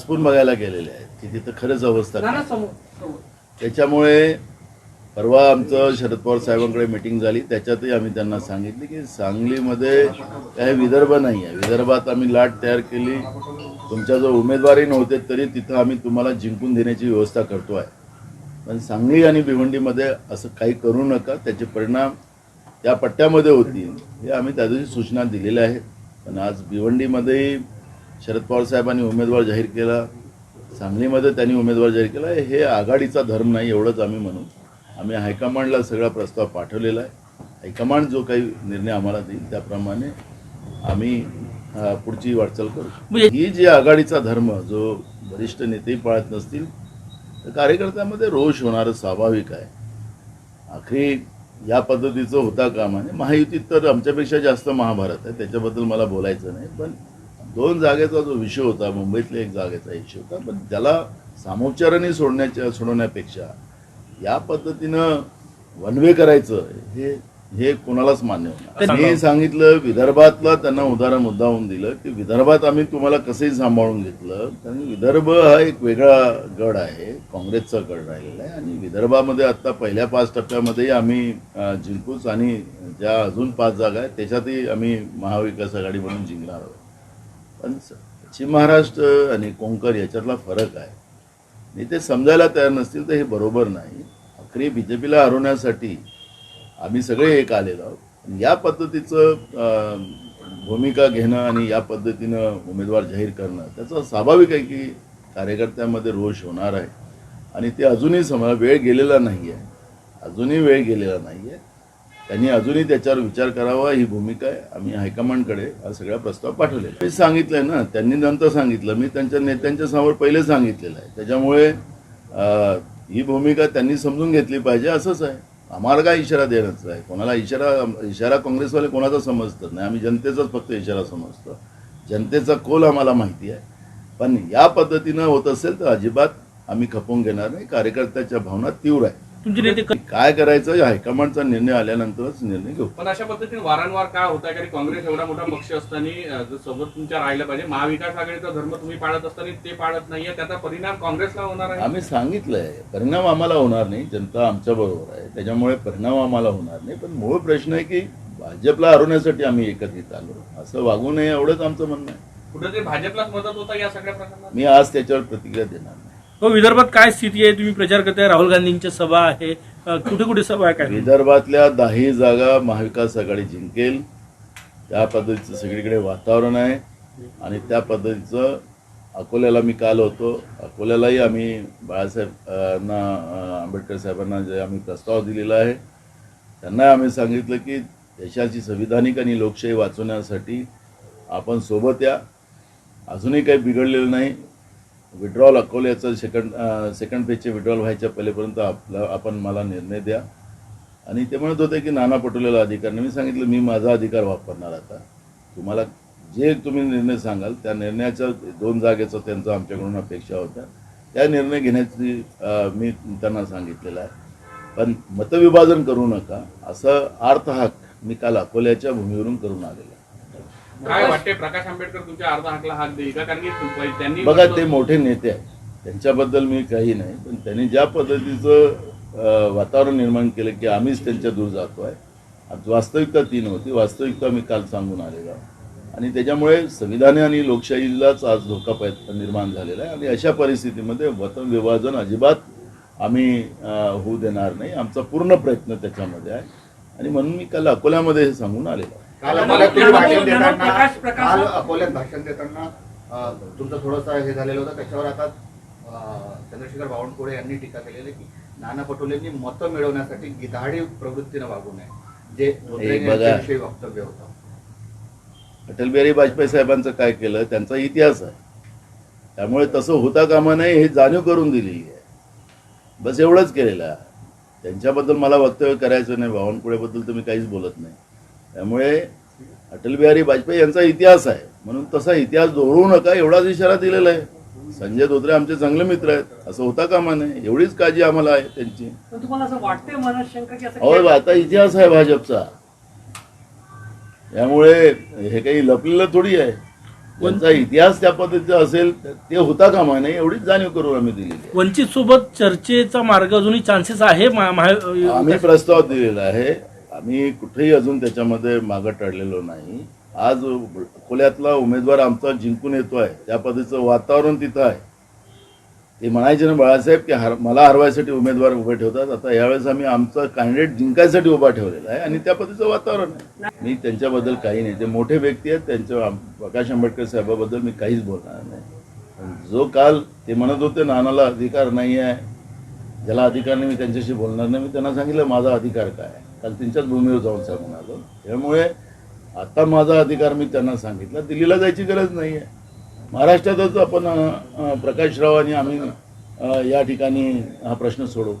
खासपून बघायला गेलेले आहेत की तिथं खरंच अवस्था काय. त्याच्यामुळे परवा आमचं शरद पवार साहेबांकडे मिटिंग झाली. त्याच्यातही आम्ही त्यांना सांगितले की सांगलीमध्ये काही विदर्भ नाही आहे. विदर्भात आम्ही लाट तयार केली. तुमच्या जो उमेदवारही नव्हते तरी तिथं आम्ही तुम्हाला जिंकून देण्याची व्यवस्था करतो आहे. पण सांगली आणि भिवंडीमध्ये असं काही करू नका. त्याचे परिणाम त्या पट्ट्यामध्ये होतील हे आम्ही त्या दिवशी सूचना दिलेल्या आहेत. पण आज भिवंडीमध्येही शरद पवार साहेबांनी उमेदवार जाहीर केला सांगलीमध्ये त्यांनी उमेदवार जाहीर केला हे आघाडीचा धर्म नाही एवढंच आम्ही म्हणू आम्ही हायकमांडला सगळा प्रस्ताव पाठवलेला आहे. हायकमांड जो काही निर्णय आम्हाला देईल त्याप्रमाणे आम्ही पुढची वाटचाल करू. म्हणजे- ही जी आघाडीचा धर्म जो वरिष्ठ नेतेही पाळत नसतील तर कार्यकर्त्यामध्ये रोष होणारं स्वाभाविक आहे. आखरी या पद्धतीचं होता कामा नये. महायुतीत तर आमच्यापेक्षा जास्त महाभारत आहे त्याच्याबद्दल मला बोलायचं नाही पण दोन जागेचा जो विषय होता मुंबईतल्या एक जागेचा इश्यू होता पण त्याला सामोपचाराने सोडण्याच्या सोडवण्यापेक्षा या पद्धतीनं वनवे करायचं हे हे कोणालाच मान्य होणार मी सांगितलं विदर्भातला त्यांना उदाहरण मुद्दाहून दिलं की विदर्भात आम्ही तुम्हाला कसंही सांभाळून घेतलं कारण विदर्भ हा एक वेगळा गड आहे काँग्रेसचा गड राहिलेला आहे आणि विदर्भामध्ये आता पहिल्या पाच टप्प्यामध्येही आम्ही जिंकूच आणि ज्या अजून पाच जागा आहेत त्याच्यातही आम्ही महाविकास आघाडी म्हणून जिंकणार आहोत. पण पश्चिम महाराष्ट्र आणि कोंकण याच्यातला फरक आहे. आणि ते समजायला तयार नसतील तर हे बरोबर नाही. अखेरी बी जे पीला हरवण्यासाठी आम्ही सगळे एक आलेलो आहोत. या पद्धतीचं भूमिका घेणं आणि या पद्धतीनं उमेदवार जाहीर करणं त्याचं स्वाभाविक आहे की कार्यकर्त्यांमध्ये रोष होणार आहे. आणि ते अजूनही समजा वेळ गेलेला नाही आहे अजूनही वेळ गेलेला नाही आहे त्यांनी अजूनही त्याच्यावर विचार करावा ही भूमिका आहे. आम्ही हायकमांडकडे हा सगळा प्रस्ताव पाठवलेला मी सांगितलंय ना त्यांनी नंतर सांगितलं. मी त्यांच्या नेत्यांच्या समोर पहिले सांगितलेलं आहे. त्याच्यामुळे ही भूमिका त्यांनी समजून घेतली पाहिजे असंच आहे. आम्हाला काय इशारा देण्याचा आहे? कोणाला इशारा इशारा काँग्रेसवाले कोणाचा समजतात नाही? आम्ही जनतेचाच फक्त इशारा समजतो. जनतेचा कोल आम्हाला माहिती आहे. पण या पद्धतीनं होत असेल तर अजिबात आम्ही खपवून घेणार नाही. कार्यकर्त्याच्या भावना तीव्र आहे तुमचे नेते काय करायचं? हायकमांडचा निर्णय आल्यानंतरच निर्णय घेऊ. पण अशा पद्धतीने वारंवार काय होत आहे? कारण काँग्रेस एवढा मोठा पक्ष असताना सोबत तुमच्या राहिलं पाहिजे. महाविकास आघाडीचा धर्म तुम्ही पाळत असताना ते पाळत नाहीये. त्याचा परिणाम काँग्रेसला होणार आहे. आम्ही सांगितलंय परिणाम आम्हाला होणार नाही. जनता आमच्या बरोबर आहे. त्याच्यामुळे परिणाम आम्हाला होणार नाही. पण मूळ प्रश्न आहे की भाजपला हरवण्यासाठी आम्ही एकत्रित आलो. असं वागू नये एवढंच आमचं म्हणणं आहे. कुठेतरी भाजपलाच मदत होता या सगळ्या प्रकरणात? मी आज त्याच्यावर प्रतिक्रिया देणार नाही. हो, विदर्भात काय स्थिती आहे? तुम्ही प्रचार करताय राहुल गांधींची सभा आहे. कुठे कुठे सभा आहे काय? विदर्भातल्या दाही जागा महाविकास आघाडी जिंकेल. त्या पद्धतीचं सगळीकडे वातावरण आहे. आणि त्या पद्धतीचं अकोल्याला मी काल होतो. अकोल्यालाही आम्ही बाळासाहेबांना आंबेडकर साहेबांना जे आम्ही प्रस्ताव दिलेला आहे त्यांना आम्ही सांगितलं की देशाची संविधानिक आणि लोकशाही वाचवण्यासाठी आपण सोबत या. अजूनही काही बिघडलेलं नाही. विड्रॉल अकोल्याचं सेकंड सेकंड पेजचे विड्रॉल व्हायच्या पहिलेपर्यंत आपला आपण मला निर्णय द्या. आणि ते म्हणत होते की नाना पटोलेला अधिकार. नाही मी सांगितलं मी माझा अधिकार वापरणार आता. तुम्हाला जे तुम्ही निर्णय सांगाल त्या निर्णयाच्या दोन जागेचं त्यांचं आमच्याकडून अपेक्षा होत्या. त्या निर्णय घेण्याची मी त्यांना सांगितलेलं आहे. पण मतविभाजन करू नका. असं अर्थहाक मी काल अकोल्याच्या भूमीवरून करून आलेला आहे. काय वाटते प्रकाश आंबेडकर तुमच्या अर्धा हाकला हात देईल का? कारण की त्यांनी बघा ते मोठे नेते आहेत. त्यांच्याबद्दल मी काही नाही पण त्यांनी ज्या पद्धतीचं वातावरण निर्माण केलं की आम्हीच त्यांच्या दूर जातो आहे आज वास्तविकता ती नव्हती वास्तविकता मी काल सांगून आलेलो. आणि त्याच्यामुळे संविधान आणि लोकशाहीलाच आज धोका पै- निर्माण झालेला आहे. आणि अशा परिस्थितीमध्ये वतन विभाजन अजिबात आम्ही होऊ देणार नाही. आमचा पूर्ण प्रयत्न त्याच्यामध्ये आहे. आणि म्हणून मी काल अकोल्यामध्ये हे सांगून आलेलो आहे. काल अकोल्यात भाषण देताना काल अकोल्यात भाषण देताना तुमचं थोडंसं हे झालेलं होतं. त्याच्यावर आता चंद्रशेखर बावनकुळे यांनी टीका केलेली आहे की नाना पटोलेंनी मतं मिळवण्यासाठी गिधाडी प्रवृत्तीनं वागू नये जे. यांच्याविषयी वक्तव्य होतं. अटल बिहारी वाजपेयी साहेबांचं काय केलं त्यांचा इतिहास आहे. त्यामुळे तसं होता कामा नये हे जाणीव करून दिलेली आहे. बस एवढंच केलेलं आहे. त्यांच्याबद्दल मला वक्तव्य करायचं नाही बावनकुळेबद्दल मी काहीच बोलत नाही. त्यामुळे अटल बिहारी वाजपेयी यांचा इतिहास आहे. म्हणून तसा इतिहास दोहरवू नका एवढाच इशारा दिलेला आहे. संजय धोत्रे आमचे चांगले मित्र आहेत. असं होता कामा नये. एवढीच काळजी आम्हाला आहे त्यांची. पण तुम्हाला असं वाटतंय मनात शंका की असं अहो? आता इतिहास आहे भाजपचा. त्यामुळे हे काही लपलेलं थोडी आहे. त्यांचा इतिहास त्या पद्धतीचा असेल ते होता कामा नये. एवढीच जाणीव करून आम्ही दिलेली आहे. वंचित सोबत चर्चेचा मार्ग अजूनही चान्सेस आहे महा- महा- आम्ही प्रस्ताव दिलेला आहे. आम्ही कुठेही अजून त्याच्यामध्ये मागं टळलेलो नाही. आज अकोल्यातला उमेदवार आमचा जिंकून येतोय त्या पद्धतीचं वातावरण तिथं आहे. ते म्हणायचे ना बाळासाहेब की हर मला हरवायसाठी उमेदवार उभे ठेवतात. आता यावेळेस आम्ही आमचा कॅन्डिडेट जिंकायसाठी उभा ठेवलेला आहे आणि त्या पद्धतीचं वातावरण आहे. मी त्यांच्याबद्दल काही नाही. ते मोठे व्यक्ती आहेत त्यांच्या प्रकाश आंबेडकर साहेबाबद्दल मी काहीच बोलणार नाही. जो काल ते म्हणत होते नानाला अधिकार नाही आहे ज्याला अधिकार नाही मी त्यांच्याशी बोलणार नाही. मी त्यांना सांगितलं माझा अधिकार काय आहे. काल त्यांच्याच भूमीवर जाऊन सांगून आलो त्यामुळे आता माझा अधिकार मी त्यांना सांगितला. दिल्लीला जायची गरज नाही आहे महाराष्ट्रातच आपण प्रकाशराव प्रकाश राव आणि आम्ही या ठिकाणी हा प्रश्न सोडवू.